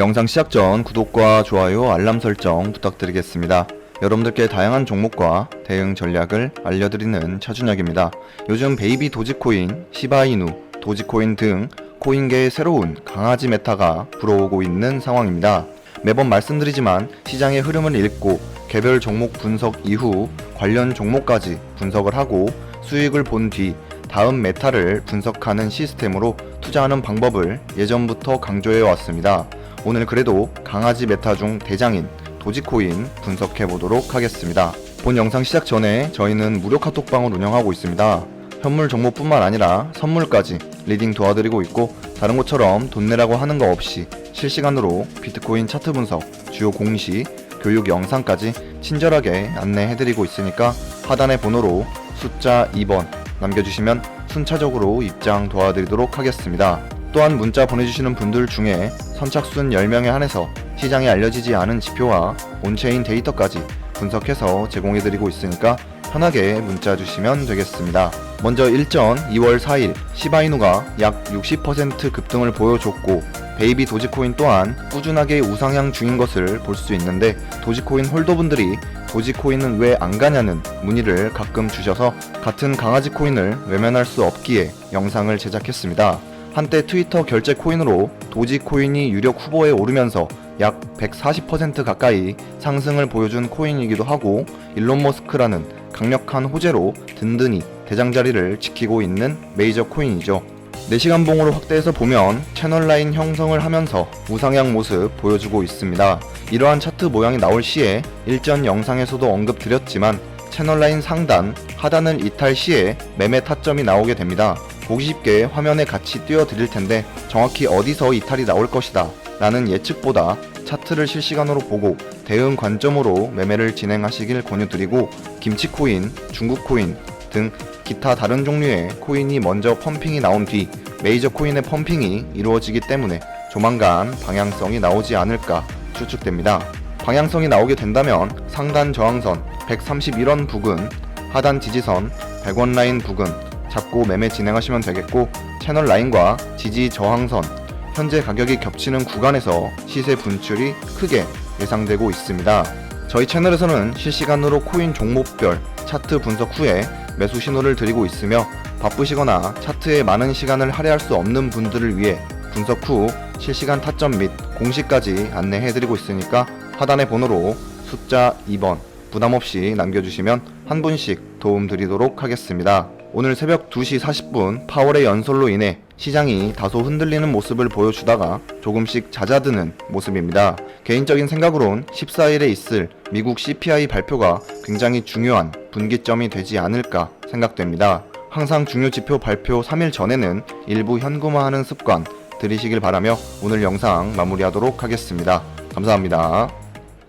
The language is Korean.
영상 시작 전 구독과 좋아요, 알람 설정 부탁드리겠습니다. 여러분들께 다양한 종목과 대응 전략을 알려드리는 차준혁입니다. 요즘 베이비 도지코인, 시바이누, 도지코인 등 코인계의 새로운 강아지 메타가 불어오고 있는 상황입니다. 매번 말씀드리지만 시장의 흐름을 읽고 개별 종목 분석 이후 관련 종목까지 분석을 하고 수익을 본 뒤 다음 메타를 분석하는 시스템으로 투자하는 방법을 예전부터 강조해 왔습니다. 오늘 그래도 강아지 메타 중 대장인 도지코인 분석해 보도록 하겠습니다. 본 영상 시작 전에 저희는 무료 카톡방을 운영하고 있습니다. 현물 종목뿐만 아니라 선물까지 리딩 도와드리고 있고 다른 곳처럼 돈 내라고 하는 거 없이 실시간으로 비트코인 차트 분석, 주요 공시, 교육 영상까지 친절하게 안내해드리고 있으니까 하단의 번호로 숫자 2번 남겨주시면 순차적으로 입장 도와드리도록 하겠습니다. 또한 문자 보내주시는 분들 중에 선착순 10명에 한해서 시장에 알려지지 않은 지표와 온체인 데이터까지 분석해서 제공해드리고 있으니까 편하게 문자 주시면 되겠습니다. 먼저 일전 2월 4일 시바이누가 약 60% 급등을 보여줬고 베이비 도지코인 또한 꾸준하게 우상향 중인 것을 볼 수 있는데 도지코인 홀더분들이 도지코인은 왜 안 가냐는 문의를 가끔 주셔서 같은 강아지 코인을 외면할 수 없기에 영상을 제작했습니다. 한때 트위터 결제 코인으로 도지코인이 유력 후보에 오르면서 약 140% 가까이 상승을 보여준 코인이기도 하고 일론 머스크라는 강력한 호재로 든든히 대장자리를 지키고 있는 메이저 코인이죠. 4시간 봉으로 확대해서 보면 채널 라인 형성을 하면서 우상향 모습 보여주고 있습니다. 이러한 차트 모양이 나올 시에 일전 영상에서도 언급드렸지만 채널 라인 상단, 하단을 이탈 시에 매매 타점이 나오게 됩니다. 보기 쉽게 화면에 같이 띄워드릴 텐데 정확히 어디서 이탈이 나올 것이다 라는 예측보다 차트를 실시간으로 보고 대응 관점으로 매매를 진행하시길 권유드리고 김치 코인, 중국 코인 등 기타 다른 종류의 코인이 먼저 펌핑이 나온 뒤 메이저 코인의 펌핑이 이루어지기 때문에 조만간 방향성이 나오지 않을까 추측됩니다. 방향성이 나오게 된다면 상단 저항선 131원 부근, 하단 지지선 100원 라인 부근 잡고 매매 진행하시면 되겠고 채널 라인과 지지 저항선 현재 가격이 겹치는 구간에서 시세 분출이 크게 예상되고 있습니다. 저희 채널에서는 실시간으로 코인 종목별 차트 분석 후에 매수 신호를 드리고 있으며 바쁘시거나 차트에 많은 시간을 할애할 수 없는 분들을 위해 분석 후 실시간 타점 및 공시까지 안내해드리고 있으니까 하단의 번호로 숫자 2번 부담 없이 남겨주시면 한 분씩 도움 드리도록 하겠습니다. 오늘 새벽 2시 40분 파월의 연설로 인해 시장이 다소 흔들리는 모습을 보여주다가 조금씩 잦아드는 모습입니다. 개인적인 생각으론 14일에 있을 미국 CPI 발표가 굉장히 중요한 분기점이 되지 않을까 생각됩니다. 항상 중요 지표 발표 3일 전에는 일부 현금화하는 습관 들이시길 바라며 오늘 영상 마무리하도록 하겠습니다. 감사합니다.